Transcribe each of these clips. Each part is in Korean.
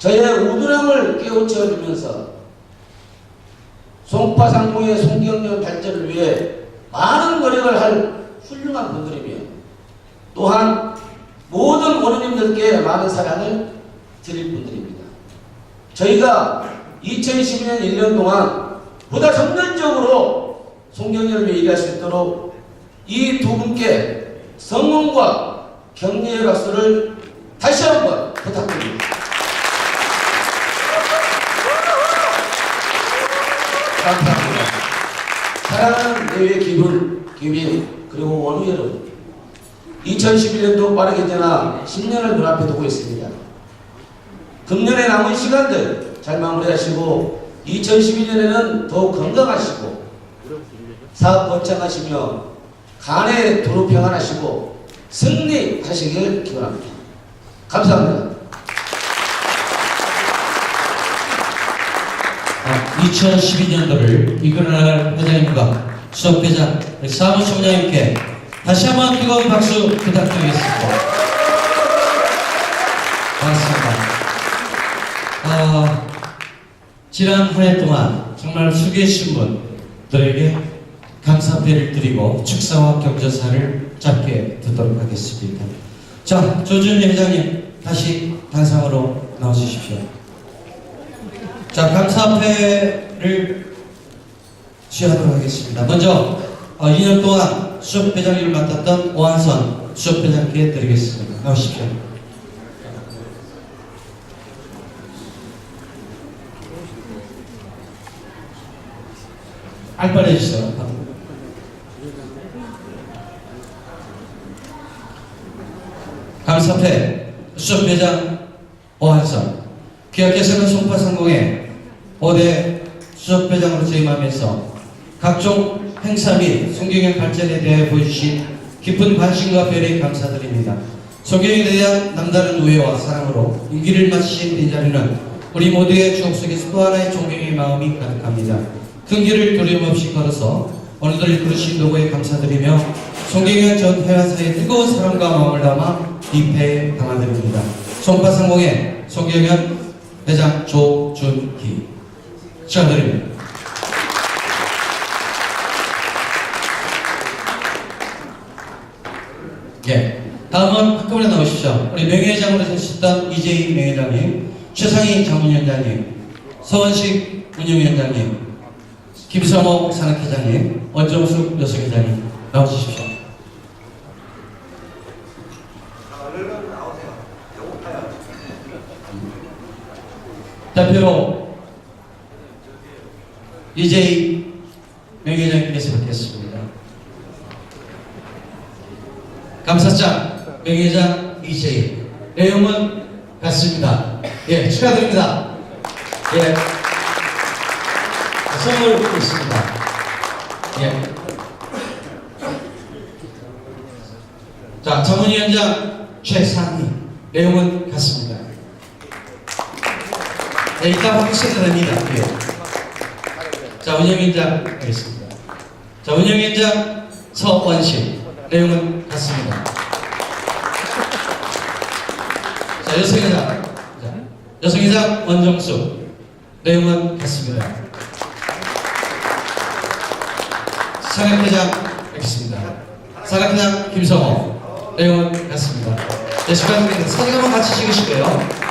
저의 우두람을 깨우쳐주면서 송파상무의 송경련 발전을 위해 많은 노력을 할 훌륭한 분들이며 또한 모든 원우님들께 많은 사랑을 드릴 분들입니다. 저희가 2012년 1년 동안 보다 정면적으로 송경련을 위해 일할 수 있도록 이 두 분께 성원과 격려의 박수를 다시 한번 부탁드립니다. 감사합니다. 사랑하는 내외 기분, 기민, 그리고 원우 여러분. 2011년도 빠르게 지나 10년을 눈앞에 두고 있습니다. 금년에 남은 시간들 잘 마무리하시고 2012년에는 더욱 건강하시고 사업 번창하시며 간에 두루 평안하시고 승리하시길 기원합니다. 감사합니다. 2012년도를 이끌어나갈 회장님과 수석회장, 사무총장님께 다시 한번 뜨거운 박수 부탁드리겠습니다. 반갑습니다. 어, 지난 한 해 동안 정말 수고해주신 분들에게 감사패를 드리고 축사와 경조사를 짧게 듣도록 하겠습니다. 자, 조준 회장님 다시 단상으로 나와주십시오. 자, 감사패를 수여하도록 하겠습니다. 먼저 어, 2년 동안 수석회장 일을 맡았던 오한선 수석회장께 드리겠습니다. 나오십시오. 빨리빨리 해주세요. 감사패 수석회장 오한선 기업께서는 송파상공에 5대 수석회장으로 재임하면서 각종 행사 및 송경영 발전에 대해 보여주신 깊은 관심과 배려에 감사드립니다. 송경영에 대한 남다른 우애와 사랑으로 임기를 마치신 이 자리는 우리 모두의 추억 속에서 또 하나의 존경의 마음이 가득합니다. 큰 길을 두려움 없이 걸어서 오늘들 이끌으신 노고에 감사드리며 송경영 전 회원사의 뜨거운 사랑과 마음을 담아 입회에 담아드립니다. 송파상공의 송경현 회장 조준희 축하드립니다. 예. 다음은 한꺼번에 나오십시오. 우리 명예회장으로 되셨던 이재희 명예회장님, 최상희 자문위원장님, 서원식 운영위원장님, 김성호 산학회장님, 원정숙 여성회장님 나와주십시오. 대표로 이재희 명예회장님께서 받겠습니다. 감사장 명예회장 이재희 내용은 같습니다. 예, 축하드립니다. 예, 선물 있습니다. 예. 자, 전문위원장 최상희 내용은 같습니다. 네, 이따 확인시켜 됩니다. 예. 자, 운영위원장 하겠습니다. 자, 운영위원장 서원식 내용은 같습니다. 자, 여성회장. 자, 여성회장 원정수. 내용은 같습니다. 사각회장 하겠습니다. 사각회장 김성호. 내용은 같습니다. 네, 축하드립니다. 사진 한번 같이 찍으실게요.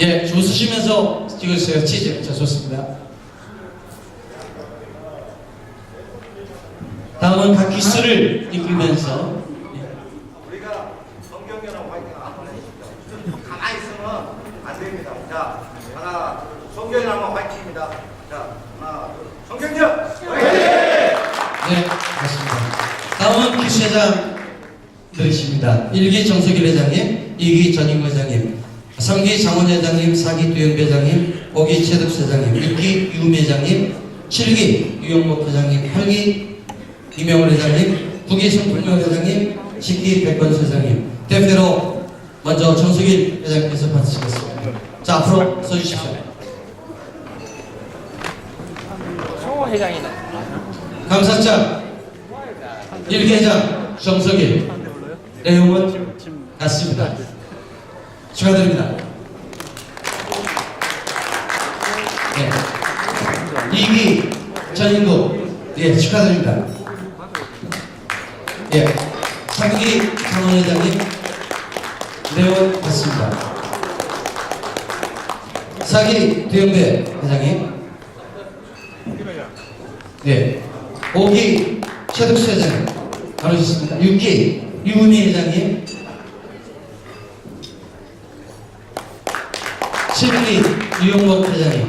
예, 줄 쓰시면서 찍으세요. 치즈. 자, 좋습니다. 다음은 각 기수를 이끌면서 우리가 성경연합 화이팅 한번 해주시죠. 가만히 있으면 안 됩니다. 자, 하나, 성경연합 화이팅입니다. 자, 하나, 둘, 성경연 화이팅! 네, 맞습니다. 다음은 기수 회장 들으십니다. 1기 정석일 회장님, 2기 전인구 회장님, 3기 장원 회장님, 4기 두영 회장님, 5기 최덕수 회장님, 6기 유미 회장님, 7기 유영목 회장님, 8기 이명훈 회장님, 9기 성풍명 회장님, 10기 백건수 회장님, 대표로 먼저 정석일 회장님께서 받으시겠습니다. 자, 앞으로 서주십시오. 성호 회장이네. 감사장 1회장 정석일, 내용은 같습니다. 축하드립니다. 네. 2기 전인구, 예, 축하드립니다. 예, 3기 강원회장님, 내용은 같습니다. 4기 두영배 회장님, 네. 5기 최덕수 회장님 나오셨습니다. 6기 유은희 회장님 7기 유영목 회장님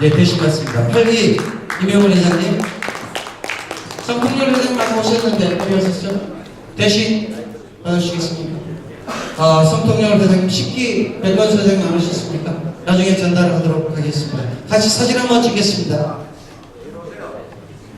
네 대신 받습니다. 8기 이명훈 회장님 성풍열 회장님 아까 오셨는데 어디 오셨죠? 대신 받아주시겠습니까? 아, 성통열 회장님 10기 백건수 회장님 안 오셨습니까? 나중에 전달하도록 하겠습니다. 같이 사진 한번 찍겠습니다.